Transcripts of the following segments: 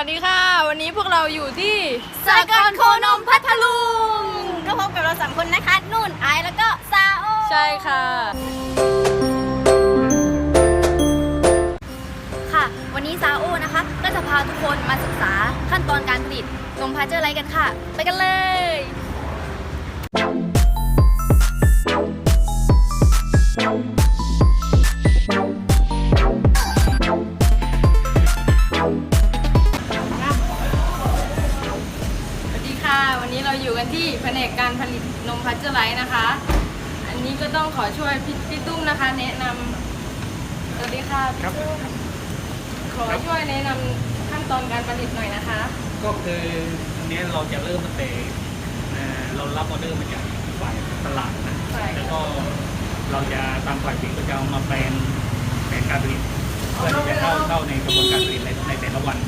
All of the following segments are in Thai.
วัสดีค่ะ วันนี้พวกเราอยู่ที่สากลโคนมพัทลุงก็พบกับเราสามคนนะคะ นุ่นไอซ์แล้วก็ซาโอใช่ค่ะ ค่ะ วันนี้ซาโอนะคะ ก็จะพาทุกคนมาศึกษาขั้นตอนการผลิตนมพาเจอร์ไลท์กันค่ะ ไปกันเลย อยู่กันที่แผนกการผลิตนมพัชเจอร์ไลท์นะคะ อันนี้ก็ต้องขอช่วยพี่พี่ตุ้มนะคะ แนะนำสวัสดีค่ะครับพี่ตุ้มขอช่วยแนะนำขั้นตอนการผลิตหน่อยนะคะ ก็คืออันนี้เราจะเริ่มตั้งแต่เอ่อเรารับออเดอร์มาจากฝ่ายตลาดนะฝ่ายแล้วก็เราจะตามฝ่ายผลิตก็จะเอามาแปลงแผนการผลิตเพื่อที่จะเข้าเข้าในกระบวนการผลิตในในแต่ละวัน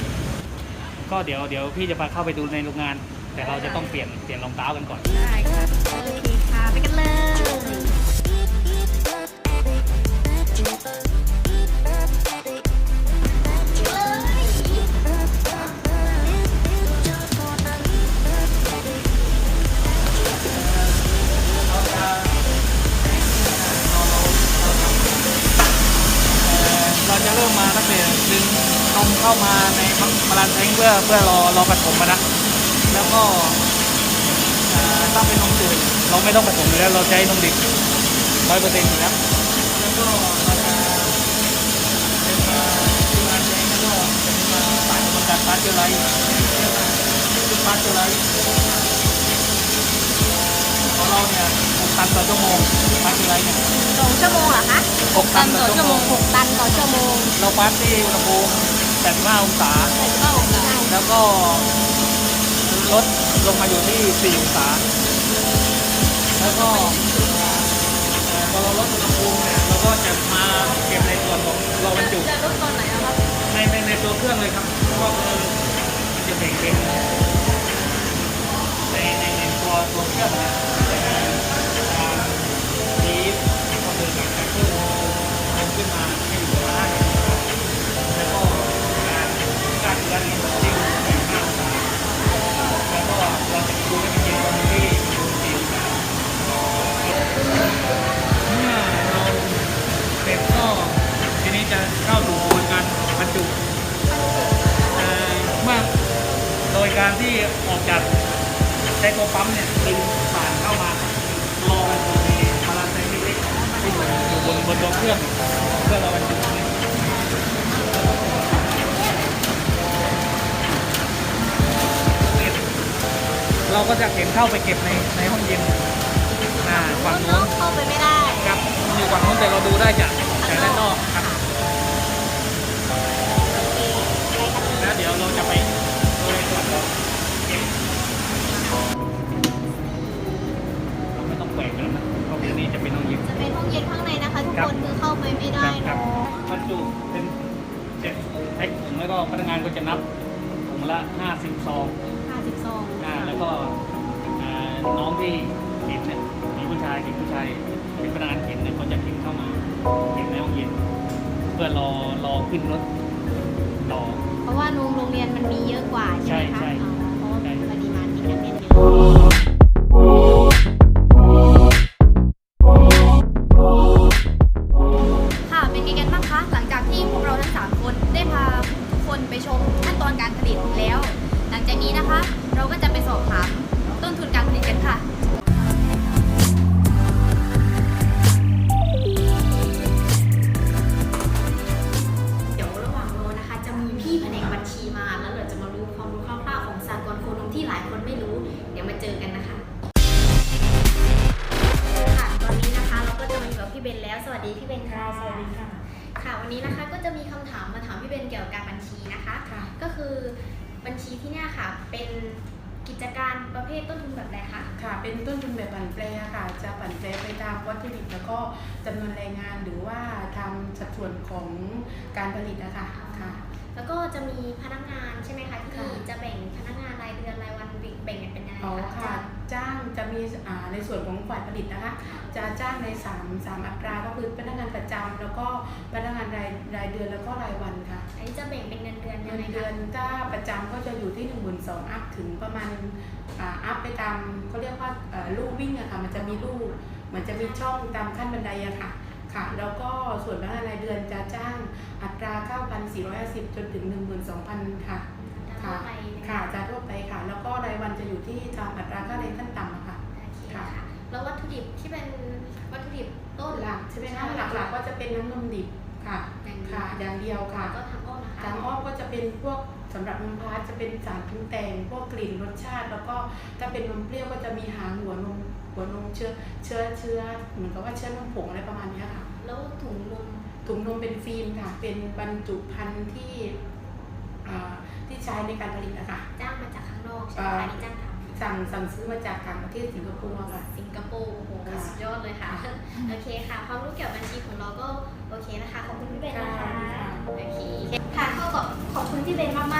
ก็เดี๋ยวเดี๋ยวพี่จะพาเข้าไปดูในโรงงาน แต่เราจะต้องเปลี่ยนเปลี่ยนรองเท้ากันก่อน ได้ค่ะโอเคค่ะไปกันเลยเราจะเริ่มมาตั้งแต่ดึงนมเข้ามาในมารันแทงเพื่อเพื่อรอรอผสมมานะ แล้วก็เอ่อถ้าเป็นนมจืดเราไม่ต้องผสมอยู่แล้วเราใช้นมดิบร้อยเปอร์เซ็นต์อยู่แล้วแล้วก็เราจะเป็นมาที่มาแทงแล้วก็เป็นมาสายกระบวนการพาสเจอร์ไลท์คือพาสเจอร์ไลท์ของเราเนี่ย6ตันต่อชั่วโมงพาสเจอร์ไลท์เนี่ยสองชั่วโมงเหรอคะ6ตันต่อชั่วโมงหกตันต่อชั่วโมง เราพัดที่อุณหภูมิ85องศาใช่ก็องศาแล้วก็ ลดลงมาอยู่ที่ 4 องศา แล้วก็พอเราลดอุณหภูมิเนี่ยเราก็จะมาเก็บในส่วนของเราบรรจุ จะลดตอนไหนอะครับในในในตัวเครื่องเลยครับก็คือมันจะแบ่งเป็นในในในตัวตัวเครื่องนะ การที่ออกจากใช้ตัวปั๊มเนี่ยดึงผ่านเข้ามารอกันอยู่ในพาราไซเล็กๆที่อยู่บนบนตัวเครื่องเพื่อเราบรรจุเนี่ยเราก็จะเข็นเข้าไปเก็บในในห้องเย็นอ่าฝั่งโน้นเข้าไปไม่ได้ครับอยู่ฝั่งโน้นแต่เราดูได้จากจากด้านนอก คะทุกครับคนคือเข้าไปไม่ได้ครับเนาะบรรจุเป็นเจ็ดแพ็คถุงแล้วก็พนักงานก็จะนับถุงละ50ซองห้าสิบซองอ่าแล้วก็อ่าน้องที่เข็นเนี่ยมีผู้ชายเด็กผู้ชายเป็นพนักงานเข็นเนี่ยเขาจะเข็นเข้ามาเข็นในห้องเย็นเพื่อรอรอขึ้นรถต่อเพราะว่านมโรงเรียนมันมีเยอะกว่าใช่ไหมคะใช่ใช่ เราก็จะไปสอบถามต้นทุนการผลิตกันค่ะ เดี๋ยวระหว่างรอนะคะ จะมีพี่แผนกบัญชีมาแล้วเราจะมารู้ความรู้คร่าวๆของสากลโคนมที่หลายคนไม่รู้ เดี๋ยวมาเจอกันนะคะค่ะตอนนี้นะคะเราก็จะมาอยู่กับพี่เบนแล้ว สวัสดีพี่เบนค่ะ สวัสดีค่ะ ค่ะวันนี้นะคะก็จะมีคำถามมาถามพี่เบนเกี่ยวกับการบัญชีนะคะ ก็คือ บัญชีที่เนี่ยค่ะ เป็นกิจการประเภทต้นทุนแบบไหนคะ ค่ะ เป็นต้นทุนแบบผันแปรค่ะ จะผันแปรไปตามวัตถุดิบแล้วก็จำนวนแรงงานหรือว่าทำสัดส่วนของการผลิตนะคะค่ะ แล้วก็จะมีพนักงานใช่ไหมคะที่ค่ะ จะแบ่งพนักงานรายเดือนรายวันแบ่งกันเป็นยังไงอ๋อคะ ค่ะ จ้างจะมีอ่าในส่วนของฝ่ายผลิตนะคะ จะจ้างใน3 3อัตราก็คือพนักงานประจำแล้วก็พนักงานานรายรายเดือนแล้วก็รายวันค่ะอันนี้จะแบ่งเป็นเงินเดือนยัเงิงนไงเดืคะอนถ้าประจำก็จะอยู่ที่1 2 0 0 0อัพถึงประมาณอ่าอัพไปตามเขาเรียกว่าเอ่อลู่วิ่งอะค่ะมันจะมีลู่เหมือนจะมีช่องตามขั้นบันไดอะค่ะค่ะ แล้วก็ส่วนพนักงานรายเดือนจะจ้างอัตรา 9,450 จนถึง 12,000 ค่ะ ทั่วค่ะไปนค่ะจะทั่วไปค่ะ แล้วก็รายวันจะอยู่ที่ตามอัตราค่าแรงขั้นต่ำอะค่ะโอเคค่ะค่ะ แล้ววัตถุดิบที่เป็นวัตถุดิบต้นหลักใช่ไหมคะหลักๆก็จะเป็นน้ำนมดิบค่ะอย่างเดียวค่ะ อย่างเดียวค่ะก็ทางอ้อมนะคะทางอ้อมก็จะเป็นพวกสำหรับนมพาสจะเป็นสารปรุงแต่งพวกกลิ่นรสชาติ แล้วก็ถ้าเป็นนมเปรี้ยวก็จะมีหางหัวนมหัวนมเชื้อเชื้อเชื้อเหมือนกับว่าเชื้อนมผงอะไรประมาณเนี้ยค่ะ แล้วถุงนมถุงนมเป็นฟิล์มค่ะ เป็นบรรจุภัณฑ์ที่อ่า ที่ใช้ในการผลิตนะคะ จ้างมาจากข้างนอกใช่ไหมคะอ่าอันนี้จ้างทำสั่งสั่งซื้อมาจากต่างประเทศสิงคโปร์ค่ะ สิงคโปร์โอ้โหค่ะ สุดยอดเลยค่ะ โอเคค่ะ ความรู้เกี่ยวกับบัญชีของเราก็โอเคนะคะ ขอบคุณพี่เบนนะคะค่ะโอเค ค่ะก็ขอบขอบคุณพี่เบนมากๆ